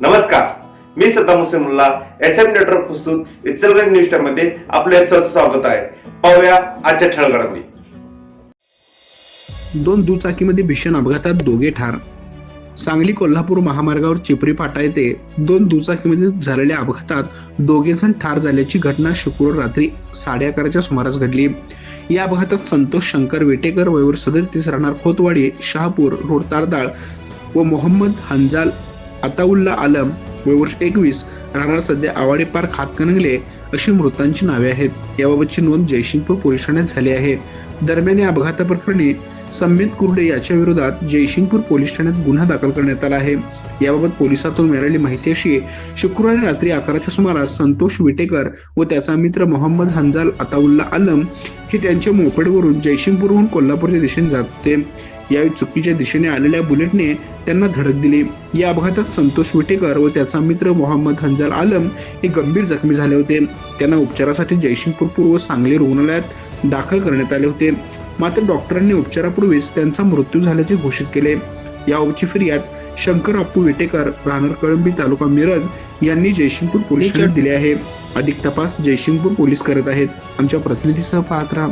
नमस्कार. मी Saddam Muslim S M network प्रस्तुत Ichalganj news टाइममध्ये आपले स्वागत आहे. पाहूया आजच्या ठळगडामध्ये दोन दुचाकीमध्ये भीषण अपघातात दोघे ठार. सांगली कोल्हापूर महामार्गावर चिपरी फाटा येथे दोन दुचाकीमध्ये झालेल्या अपघातात दोघे जण ठार झाल्याची घटना शुक्रवार रात्री साडे अकराच्या सुमारास घडली. या अपघातात संतोष शंकर वेटेकर वयवर सदतीस राहणार खोतवाडी शहापूर रोड तारदाळ व मोहम्मद हंजाल अताउल्ला आलम वयवर्ष एकवीस राहणार सध्या आवाडे पार्क हातकणंगले अशी मृतांची नावे आहेत. याबाबतची नोंद जयसिंगपूर पोलीस ठाण्यात झाली आहे. दरम्यान या अपघाताप्रकरणी संबित कुर्डे याच्या विरोधात जयसिंगपूर पोलीस ठाण्यात गुन्हा दाखल करण्यात आला आहे. याबाबत पोलिसातून मिळालेली माहिती अशी शुक्रवारी रात्री अकराच्या सुमारास संतोष विटेकर व त्याचा मित्र मोहम्मद हंजाल अताउल्ला आलम हे त्यांच्या मोपेडवरून जयसिंगपूरहून कोल्हापूरच्या दिशेने जात होते. यावेळी चुकीच्या दिशेने आलेल्या बुलेटने त्यांना धडक दिली. या अपघातात संतोष विटेकर व त्याचा मित्र मोहम्मद हंजाल आलम हे गंभीर जखमी झाले होते. त्यांना उपचारासाठी जयसिंगपूर पूर्व सांगली रुग्णालयात दाखल करण्यात आले होते. मात्र डॉक्टरांनी उपचारापूर्वीच त्यांचा मृत्यू झाल्याचे घोषित केले. या उपची फिर्याद शंकर अप्पू विटेकर राहणार कळंबी तालुका मिरज यांनी जयसिंगपूर पोलिसांना दिले आहे. अधिक तपास जयसिंगपूर पोलीस करत आहेत. आमच्या प्रतिनिधीसह पाहत राहा.